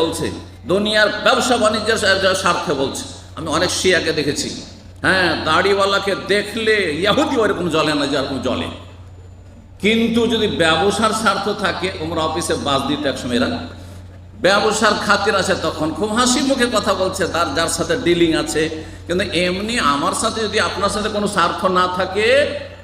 বলছে, দুনিয়ার ব্যবসা বাণিজ্যের স্বার্থে বলছে। আমি অনেক শিয়াকে দেখেছি। হ্যাঁ দাড়িওয়ালাকে দেখলে ইয়াহুদি ওরকম জলে না যেরকম জলে কিন্তু যদি ব্যবসার স্বার্থ থাকে তোমরা অফিসে বাস দিতে একসময় এরা। ব্যবসার খাতির আছে তখন। খুব হাসি মুখে কথা বলছে, তার যার সাথে ডিলিং আছে। কিন্তু এমনি আমার সাথে যদি আপনার সাথে কোনো স্বার্থ না থাকে,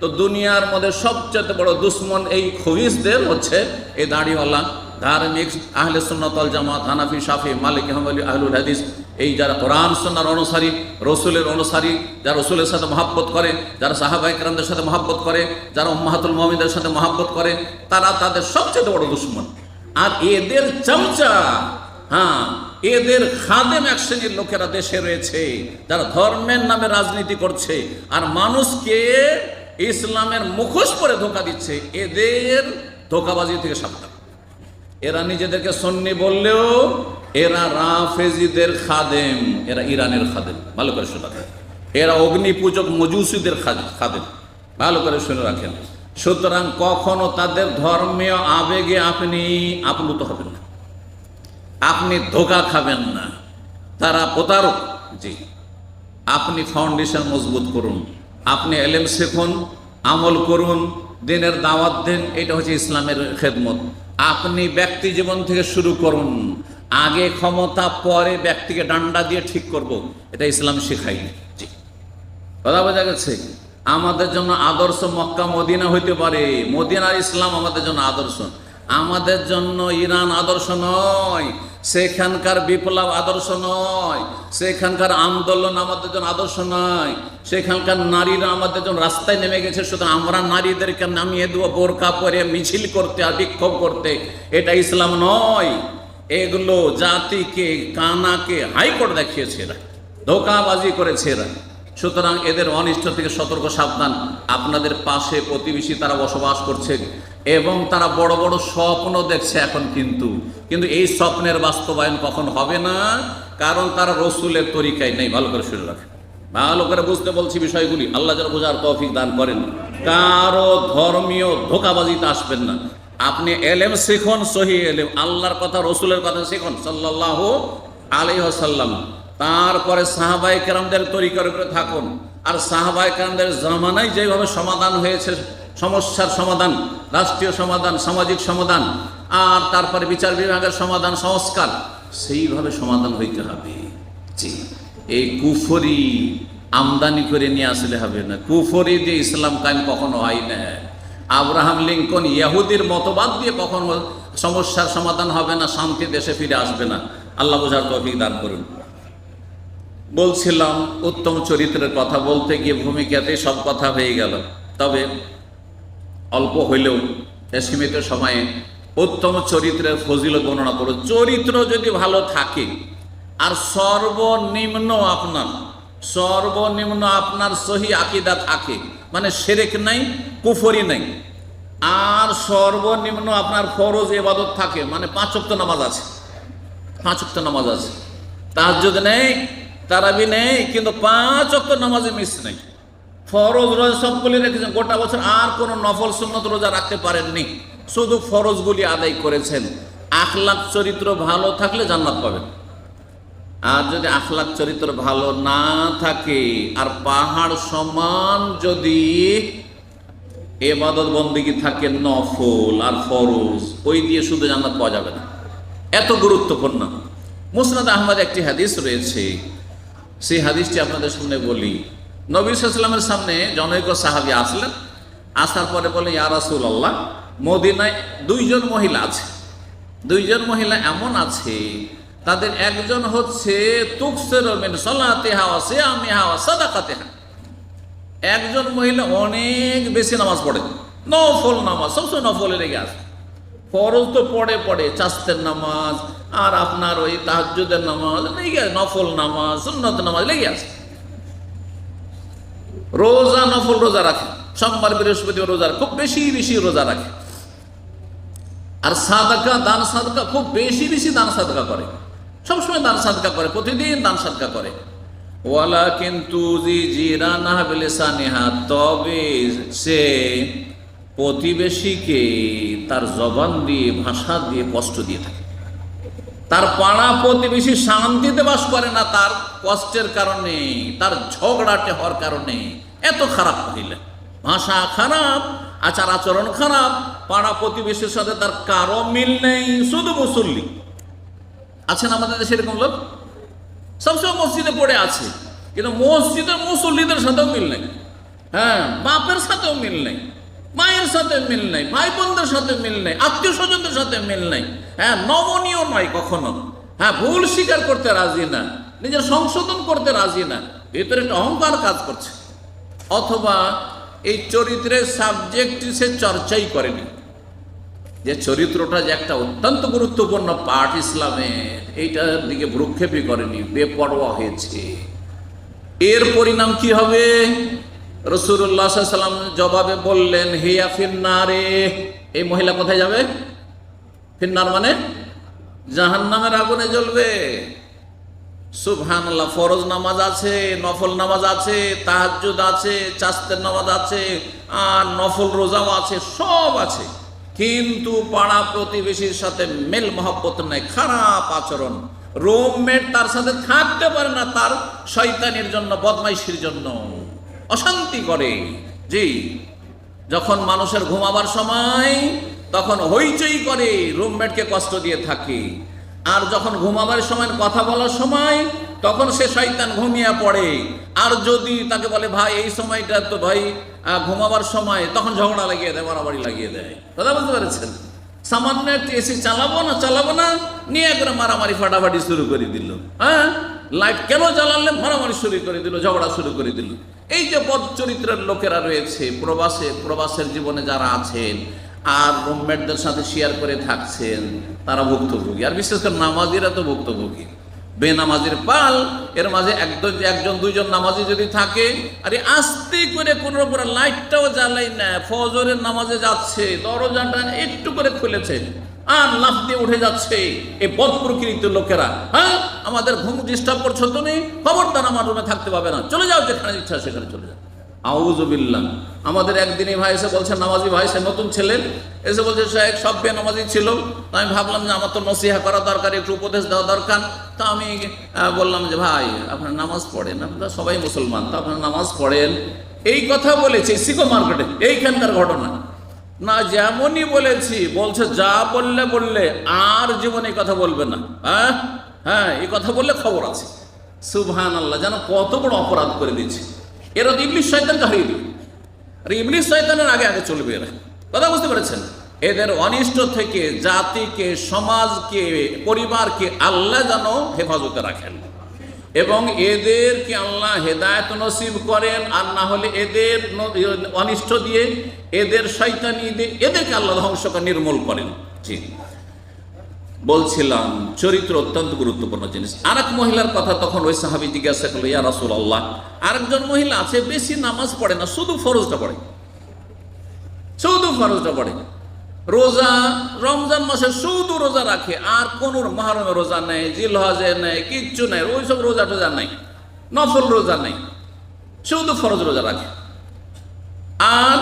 তো দুনিয়ার মধ্যে সবচেয়ে বড় দুশ্মন এই খবিসদের হচ্ছে এই দাড়িওয়ালা। ধার্মিক আহলে সুন্নতল জামাত, হানাফি, শাফি, মালিক আহমদ আহলুল হাদিস, এই যারা কোরআন সন্ন্যার অনুসারী, রসুলের অনুসারী, যারা রসুলের সাথে মহাব্বত করে, যারা সাহাবাই কেরামদের সাথে মহাব্বত করে, যারা উম্মাহাতুল মমিনদের সাথে মহাব্বত করে, তারা তাদের সবচেয়ে বড় দুশ্মন। আর এদের চামচা হ্যাঁ এদের খাদেম এক শ্রেণির লোকেরা দেশে রয়েছে, যারা ধর্মের নামে রাজনীতি করছে, আর মানুষকে ইসলামের মুখোশ পরে ধোকা দিচ্ছে, এদের ধোকাবাজি থেকে সাবধান। এরা নিজেদেরকে সন্নি বললেও এরা রাফেজিদের খাদেম, এরা ইরানের খাদেম। ভালো করে শোনা এরা অগ্নি পূজক মজুসিদের খাদেম। ভালো করে শুনে রাখেন। সুতরাং কখনো তাদের ধর্মীয় আবেগে আপনি আপ্লুত হবেন না। আপনি ধোকা খাবেন না। তারা প্রতারক। জি। আপনি ফাউন্ডেশন মজবুত করুন। আপনি এলেম শেখুন, আমল করুন, দিনের দাওয়াত দেন, এটা হচ্ছে ইসলামের খেদমত। আপনি ব্যক্তি জীবন থেকে শুরু করুন। আগে ক্ষমতা, পরে ব্যক্তিকে ডান্ডা দিয়ে ঠিক করব। এটা ইসলাম শেখাই। কথা বোঝা গেছে? আমাদের জন্য আদর্শ মক্কা, মদিনা হইতে পারে। মদিনার ইসলাম আমাদের জন্য আদর্শ। আমাদের জন্য ইরান আদর্শ নয়, সেখানকার বিপ্লব আদর্শ নয়, সেখানকার আন্দোলন আমাদের জন্য আদর্শ নয়, সেখানকার নারীরা আমাদের জন্য রাস্তায় নেমে গেছে, শুধু আমরা নারীদেরকে নামিয়ে দেবো বোরকা পরে মিছিল করতে আর বিক্ষোভ করতে। এটা ইসলাম নয়, এগুলো জাতিকে, কানাকে হাইকোর্ট দেখিয়েছে এরা, ধোকাবাজি করেছে এরা। সুতরাং এদের অনিষ্ট থেকে সতর্ক, সাবধান। আপনাদের পাশে প্রতিবেশী তারা বসবাস করছে এবং তারা বড় বড় স্বপ্ন দেখছে এখন কিন্তু। কিন্তু এই স্বপ্নের বাস্তবায়ন কখন হবে না? কারণ তারা রসুলের তরিকায় নেই। ভালো করে শুনে রাখে ভালো করে বুঝতে বলছি বিষয়গুলি। আল্লাহ যেন বোঝার তৌফিক দান করেন। কারও ধর্মীয় ধোকাবাজিতে আসবেন না। আপনি এলেম শিখুন, সহি এলেম। আল্লাহর কথা, রসুলের কথা শিখুন। সাল্লাহ আলাইহাসাল্লাম তারপরে সাহাবাই কেরামদের তরিকার উপরে থাকুন। আর সাহাবাই কেরামদের জামানায় যেভাবে সমাধান হয়েছে, সমস্যার সমাধান, রাষ্ট্রীয় সমাধান, সামাজিক সমাধান, আর তারপরে বিচার বিভাগের সমাধান, সংস্কার, সেইভাবে সমাধান হইতে হবে। জি। এই কুফরি আমদানি করে নিয়ে আসলে হবে না। কুফরি দিয়ে ইসলাম কায়েম কখনো হয় না। আব্রাহাম লিঙ্কন ইয়াহুদির মতবাদ দিয়ে কখনো সমস্যার সমাধান হবে না, শান্তি দেশে ফিরে আসবে না। আল্লাহ বোঝার তৌফিক দান করুন। বলছিলাম উত্তম চরিত্রের কথা বলতে গিয়ে ভূমিকাতে সব কথা হয়ে গেল। তবে অল্প হইলেও সীমিত সময়ে উত্তম চরিত্রের ফজিল গণনা করো। চরিত্র যদি ভালো থাকে, আর সর্বনিম্ন আপনার সর্বনিম্ন আপনার সহি আকিদা থাকে মানে সেরেক নাই, কুফরি নাই, আর সর্বনিম্ন আপনার ফরজ এবাদত থাকে মানে পাঁচক্ত নামাজ আছে পাঁচক্ত নামাজ আছে তার যদি নেই তারাবি নেই, কিন্তু পাঁচ অক্ত নামাজে মিস নেই। ফরজ রোজা সবগুলি রেখেছেন, গোটা বছর আর কোনো নফল সুন্নত রোজা রাখতে পারেননি। শুধু ফরজগুলি আদায় করেছেন। আখলাক চরিত্র ভালো থাকলে জান্নাত পাবেন। আর যদি আখলাক চরিত্র ভালো না থাকে, আর পাহাড় সমান যদি এবাদত বন্দিগি থাকে নফল আর ফরজ, ওই দিয়ে শুধু জান্নাত পাওয়া যাবে না। এত গুরুত্বপূর্ণ। মুসনাদ আহমদ একটি হাদিস রয়েছে সেই হাদিসটি আপনাদের সামনে বলি। নবী সাল্লামের সামনে জনৈক সাহাবি আসলেন, আসার পরে বলে, ইয়া রাসূল আল্লাহ মদিনায় দুইজন মহিলা আছে। দুইজন মহিলা এমন আছে, তাদের একজন হচ্ছে একজন মহিলা অনেক বেশি নামাজ পড়ে, নফল নামাজ, সবসময় নফলে আসে ফরজ তো পড়ে পড়ে। চাস্তের নামাজ, আর আপনার ওই তাহাজ্জুদের নামাজ, লেগে আছে, নফল নামাজ, সুন্নত নামাজ, লেগে আছে। রোজা, নফল রোজা রাখে। সোমবার, বৃহস্পতিবার রোজা খুব বেশি বেশি রোজা রাখে। আর সাদাকা, দান সাদকা, খুব বেশি বেশি দান সাদকা করে। সবসময় দান সাদকা করে, প্রতিদিন দান সাদকা করে। ওয়ালা কিন্তু তবে সে প্রতিবেশীকে তার জবান দিয়ে, ভাষা দিয়ে কষ্ট দিয়ে থাকে। তার পাড়া প্রতিবেশী শান্তিতে বাস করে না, তার কষ্টের কারণে, তার ঝগড়াটে হওয়ার কারণে। এত খারাপ হইলে ভাষা খারাপ, আচার আচরণ খারাপ, পাড়া প্রতিবেশীর সাথে তার কারও মিল নেই, শুধু মুসল্লি। আছেন আমাদের দেশে এরকম লোক? সবসময় মসজিদে পড়ে আছে, কিন্তু মসজিদের মুসল্লিদের সাথেও মিল নেই। হ্যাঁ বাপের সাথেও মিল নেই। মায়ের সাথে মিল নেই, ভাই বোনদের সাথে মিল নেই, আত্মীয় স্বজনদের সাথে মিল নেই। হ্যাঁ নমনীয় নয় কখনো। হ্যাঁ ভুল স্বীকার করতে রাজি না, নিজের সংশোধন করতে রাজি না, ভিতরে একটা অহংকার কাজ করছে। অথবা এই চরিত্রের সাবজেক্ট সে চর্চাই করেনি। যে চরিত্রটা যে একটা অত্যন্ত গুরুত্বপূর্ণ পাঠ ইসলামের এইটার দিকে ভ্রুক্ষেপই করেনি, বেপরোয়া হয়েছে। এর পরিণাম কি হবে? রসুল্লাহ সাল্লাম জবাবে বললেন, হেয়া ফিন্নারে। এই মহিলা কোথায় যাবে? ফিন্নার মানে জাহান নামের আগুনে জ্বলবে। সুবহানাল্লাহ, ফরজ নামাজ আছে, নফল নামাজ আছে, তাহাজ্জুদ আছে চাস্তের নামাজ আছে, আর নফল রোজাও আছে, সব আছে। কিন্তু পাড়া প্রতিবেশীর সাথে মেল মহব্বত নাই, খারাপ আচরণ। রুমমেট তার সাথে থাকতে পারে না তার শয়তানির জন্য, বদমাইশির জন্য। অশান্তি করে। জি, যখন মানুষের ঘুমাবার সময় তখন হইচই করে, রুমমেটকে কষ্ট দিয়ে থাকে। আর যখন ঘুমাবার সময় কথা বলার সময় তখন সে শয়তান ঘুমিয়ে পড়ে। আর যদি তাকে বলে, ভাই, এই সময়টা তো ভাই ঘুমাবার সময়, তখন ঝগড়া লাগিয়ে দেয়, মারামারি লাগিয়ে দেয়। কথা বলতে পেরেছেন? সামান্য একটু এসি চালাবো না চালাবো না, নিয়ে করে মারামারি ফাটাফাটি শুরু করে দিল। হ্যাঁ? লাইট কেন জ্বালালে মারামারি শুরু করে দিল, ঝগড়া শুরু করে দিল। এই যে পদ চরিত্রের লোকেরা রয়েছে, প্রবাসে, প্রবাসের জীবনে যারা আছেন আর রুমমেটদের সাথে শেয়ার করে থাকছেন, তারা ভুক্তভোগী। আর বিশেষ করে নামাজিরা তো ভুক্তভোগী। বেনামাজির পাল, এর মাঝে একজন একজন, দুইজন নামাজি যদি থাকে, আরে আস্তে করে কোন লাইটটাও জ্বালাই না, ফজরের নামাজে যাচ্ছে, দরজাটা একটু করে খুলেছে আর লাফ দিয়ে উঠে যাচ্ছে এই বদ প্রকৃতির লোকেরা। হ্যাঁ? আমাদের ঘুম ডিস্টার্ব করছ তুমি? খবরদার আমার রুমে থাকতে পাবে না। চলে যাও যেখানে ইচ্ছা সেখানে চলে যাও। আউজবিল্লাহ আমাদের একদিনই ভাই এসে বলছে, নামাজি ভাই, সে নতুন ছেলে। এসে বলছে শেখ সব বে নামাজি ছিল। আমি ভাবলাম যে আমার তো নসিহা করা দরকার, একটু উপদেশ দেওয়া দরকার। তা আমি বললাম যে, ভাই, আপনার নামাজ পড়েন আপনারা সবাই মুসলমান, তা আপনার নামাজ পড়েন। এই কথা বলেছি সিকো মার্কেটে, এইখানকার ঘটনা। না, যেমনই বলেছি, বলছে যা বললে বললে, আর জীবনে এই কথা বলবে না। হ্যাঁ? হ্যাঁ এই কথা বললে খবর আছে। সুবহান আল্লাহ যেন কত বড় অপরাধ করে দিচ্ছে এরা তো ইংলিশ শয়তানকে হারিয়ে দিবে আর ইংলিশ শয়তানের আগে আগে চলবে এরা। কথা বুঝতে পেরেছেন? এদের অনিষ্ট থেকে জাতিকে, সমাজকে, পরিবারকে আল্লাহ যেন হেফাজতে রাখেন। এবং এদেরকে আল্লাহ হেদায়ত নসিব করেন? আর না হলে এদের অনিষ্ট দিয়ে এদের শৈতানি দিয়ে এদেরকে আল্লাহ ধ্বংস নির্মূল করেন। জি। বলছিলাম, চরিত্র অত্যন্ত গুরুত্বপূর্ণ জিনিস। আর এক মহিলার কথা তখন ওই সাহাবি জিজ্ঞাসা করল, ইয়া রাসুল আল্লাহ আরেকজন মহিলা আছে, বেশি নামাজ পড়ে না, শুধু ফরজটা পড়ে। শুধু ফরজটা পড়ে। রোজা, রমজান মাসে শুধু রোজা রাখে, আর কোন মহারমে রোজা নেই, জিলহাজে নেই, কিচ্ছু নেই ওই সব রোজা টোজা নেই, নফল রোজা নেই, শুধু ফরজ রোজা রাখে। আর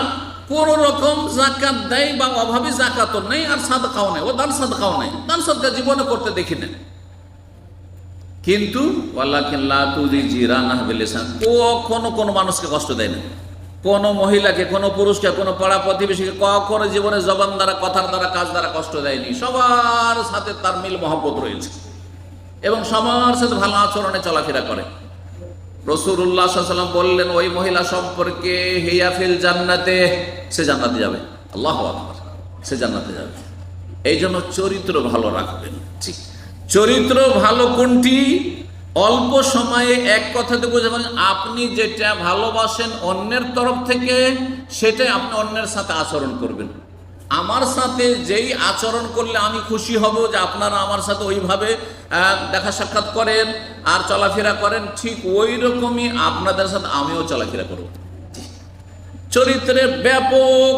কোন রকম জাকাত দেয় বা অভাবে জাকাতও নেই, আর সাদকাও নেই, ও দান সাদকাও নেই, দান সাদকা জীবনে করতে দেখি না। কিন্তু কখনো কোনো মানুষকে কষ্ট দেয় না। কোনো মহিলাকে, কোনো পুরুষকে, কোনো পাড়া প্রতিবেশীকে কখনো জীবনে জবান দ্বারা, কথার দ্বারা, কাজ দ্বারা কষ্ট দেয়নি। সবার সাথে তার মিল মহব্বত রয়েছে। এবং সবার সাথে ভালো আচরণে চলাফেরা করে। রসুল্লাহ সাল্লাম বললেন, ওই মহিলা সম্পর্কে হিয়াফিল জান্নাতে, সে জান্নাতে যাবে। আল্লাহ সে জান্নাতে যাবে। এই জন্য চরিত্র ভালো রাখবেন। ঠিক। চরিত্র ভালো কোনটি? অল্প সময়ে এক কথাতে বোঝাবেন আপনি যেটা ভালোবাসেন অন্যের তরফ থেকে, সেটাই আপনি অন্যের সাথে আচরণ করবেন। আমার সাথে যেই আচরণ করলে আমি খুশি হব যে আপনারা আমার সাথে ওইভাবে দেখা সাক্ষাৎ করেন আর চলাফেরা করেন, ঠিক ওই রকমই আপনাদের সাথে আমিও চলাফেরা করব। চরিত্রের ব্যাপক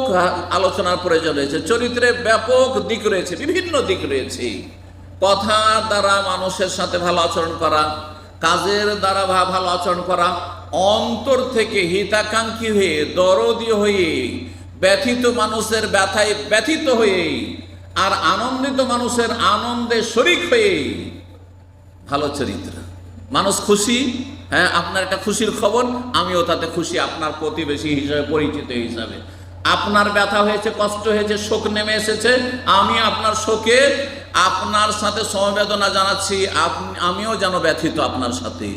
আলোচনার প্রয়োজন রয়েছে চরিত্রের ব্যাপক দিক রয়েছে, বিভিন্ন দিক রয়েছে। কথা দ্বারা মানুষের সাথে ভালো আচরণ করা, কাজের দ্বারা ভালো আচরণ করা, অন্তর থেকে হিতাকাঙ্ক্ষী হয়ে, দরদি হয়ে, ব্যথিত মানুষের ব্যথায় ব্যথিত হয়ে, আর আনন্দিত মানুষের আনন্দে শরিক হয়ে। ভালো চরিত্র। মানুষ খুশি? হ্যাঁ আপনার একটা খুশির খবর, আমিও তাতে খুশি, আপনার প্রতিবেশী হিসাবে, পরিচিত হিসাবে। আপনার ব্যথা হয়েছে, কষ্ট হয়েছে, শোক নেমে এসেছে, আমি আপনার শোকে আপনার সাথে সমবেদনা জানাচ্ছি আমিও যেন ব্যথিত আপনার সাথে।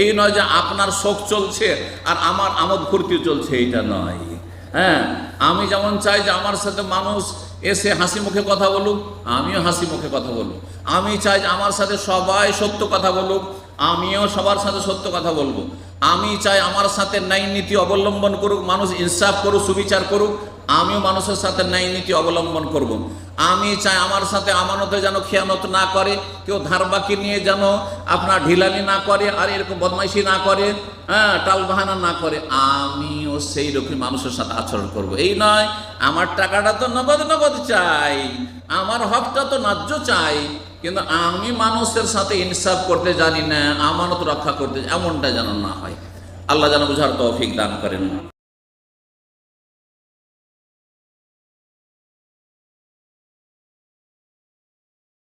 এই নয় যে আপনার শোক চলছে আর আমার আমোদ ফুর্তি চলছে, এইটা নয়। হ্যাঁ আমি যেমন চাই যে আমার সাথে মানুষ এসে হাসি মুখে কথা বলুক, আমিও হাসি মুখে কথা বলুক। আমি চাই যে আমার সাথে সবাই সত্য কথা বলুক আমিও সবার সাথে সত্য কথা বলব আমি চাই আমার সাথে ন্যায় নীতি অবলম্বন করুক, মানুষ ইনসাফ করুক, সুবিচার করুক, আমিও মানুষের সাথে ন্যায় নীতি অবলম্বন করব। আমি চাই আমার সাথে আমানতে যেন খেয়ানত না করে, কেউ ধার বাকি নিয়ে যেন আপনার ঢিলামি না করে, আর এরকম বদমাইশি না করে হ্যাঁ টাল বাহানা না করে, আমিও সেই রকম মানুষের সাথে আচরণ করব। এই নয়, আমার টাকাটা তো নগদ নগদ চাই, আমার হকটা তো ন্যায্য চাই কিন্তু আমি মানুষের সাথে ইনসাফ করতে জানি না, আমানত রক্ষা করতে এমনটা যেন না হয়। আল্লাহ যেন বুঝার তৌফিক দান করেন।